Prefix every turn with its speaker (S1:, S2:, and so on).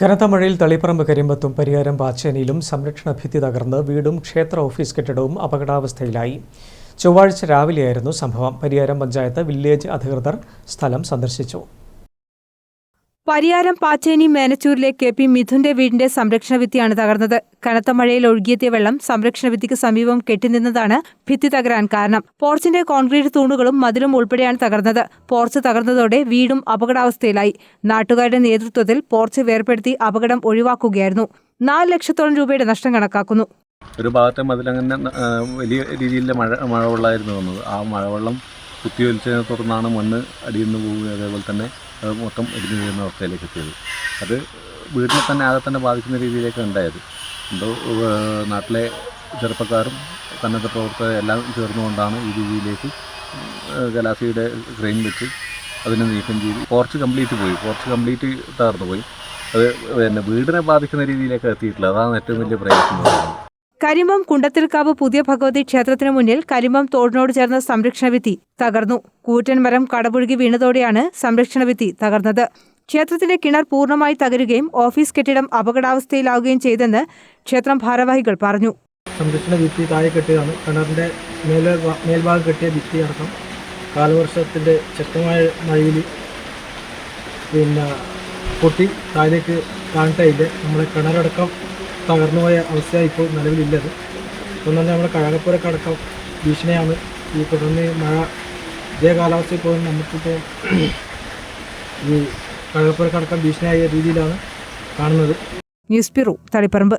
S1: കനത്ത മഴയിൽ തളിപ്പറമ്പ് കരിമ്പത്തും പരിയാരം പാച്ചേനിയിലും സംരക്ഷണ ഭിത്തി തകർന്ന് വീടും ക്ഷേത്ര ഓഫീസ് കെട്ടിടവും അപകടാവസ്ഥയിലായി. ചൊവ്വാഴ്ച രാവിലെയായിരുന്നു സംഭവം. പരിയാരം പഞ്ചായത്ത് വില്ലേജ് അധികൃതർ സ്ഥലം സന്ദർശിച്ചു.
S2: പരിയാരം പാച്ചേനി മേനച്ചൂരിലെ കെ പി മിഥുന്റെ വീടിന്റെ സംരക്ഷണ ഭിത്തിയാണ് തകർന്നത്. കനത്ത മഴയിൽ ഒഴുകിയെത്തിയ വെള്ളം സംരക്ഷണ ഭിത്തിക്ക് സമീപം കെട്ടിനിന്നതാണ് ഭിത്തി തകരാൻ കാരണം. പോർച്ചിന്റെ കോൺക്രീറ്റ് തൂണുകളും മതിലും ഉൾപ്പെടെയാണ് തകർന്നത്. പോർച്ച് തകർന്നതോടെ വീടും അപകടാവസ്ഥയിലായി. നാട്ടുകാരുടെ നേതൃത്വത്തിൽ പോർച്ച് വേർപ്പെടുത്തി അപകടം ഒഴിവാക്കുകയായിരുന്നു. നാല് ലക്ഷത്തോളം രൂപയുടെ നഷ്ടം കണക്കാക്കുന്നു.
S3: ഒരു ഭാഗത്തെ മതിലങ്ങനെ വലിയ രീതിയിലെ മഴ മഴവെള്ളമായിരുന്നു വന്നത്. ആ മഴവെള്ളം കുത്തിയൊലിച്ചതിനെ തുടർന്നാണ് മണ്ണ് അടിയിൽ നിന്ന് പോവുകയും അതേപോലെ തന്നെ അത് മൊത്തം ഇടിഞ്ഞു വീഴുന്ന അവസ്ഥയിലേക്ക് എത്തിയത്. അത് വീടിനെ തന്നെ ആകെ തന്നെ ബാധിക്കുന്ന രീതിയിലേക്ക് ഉണ്ടായത്. എന്തോ നാട്ടിലെ ചെറുപ്പക്കാരും സന്നദ്ധ പ്രവർത്തകർ എല്ലാം ചേർന്നുകൊണ്ടാണ് ഈ രീതിയിലേക്ക് ഗലാസിയുടെ ക്രെയിൻ വെച്ച് അതിനെ നീക്കം ചെയ്ത് കുറച്ച് കംപ്ലീറ്റ് പോയി. കുറച്ച് കംപ്ലീറ്റ് തകർന്നു പോയി. അത് പിന്നെ വീടിനെ ബാധിക്കുന്ന രീതിയിലേക്ക് എത്തിയിട്ടില്ല. അതാണ് ഏറ്റവും വലിയ പ്രയാസം എന്ന് പറയുന്നത്.
S2: കരിമ്പം കുണ്ടത്തിൽക്കാവ് പുതിയ ഭഗവതി ക്ഷേത്രത്തിന് മുന്നിൽ കരിമ്പം തോടിനോട് ചേർന്ന സംരക്ഷണ ഭിത്തി തകർന്നു. കൂറ്റൻ മരം കടപുഴുകി വീണതോടെയാണ് സംരക്ഷണ ഭിത്തി തകർന്നത്. ക്ഷേത്രത്തിന്റെ കിണർ പൂർണമായി തകരുകയും ഓഫീസ് കെട്ടിടം അപകടാവസ്ഥയിലാവുകയും ചെയ്തെന്ന് ക്ഷേത്രം ഭാരവാഹികൾ പറഞ്ഞു.
S4: സംരക്ഷണ ഭിത്തി താഴെ കെട്ടിയതാണ്. കിണറിന്റെ മേൽഭാഗം കെട്ടിയ ഭിത്തി അടക്കം കാലവർഷത്തിന്റെ ശക്തമായ മഴയിൽ പിന്നെ പൊട്ടി താഴേക്ക് താഴ്ത്തയില്ല? നമ്മുടെ കിണറടക്കം തകർന്നുപോയ അവസ്ഥയാണ് ഇപ്പോൾ നിലവിലില്ലത് ഒന്നും തന്നെ നമ്മുടെ കഴകപ്പുരക്ക് അടക്കം ഭീഷണിയാണ്. ഈ തുടർന്ന് മഴ ഇതേ കാലാവസ്ഥയിൽ പോലും നമുക്കിപ്പോൾ ഈ കഴകപ്പുരക്കടക്കം ഭീഷണിയായ രീതിയിലാണ് കാണുന്നത്.
S2: News bureau Taliparamba.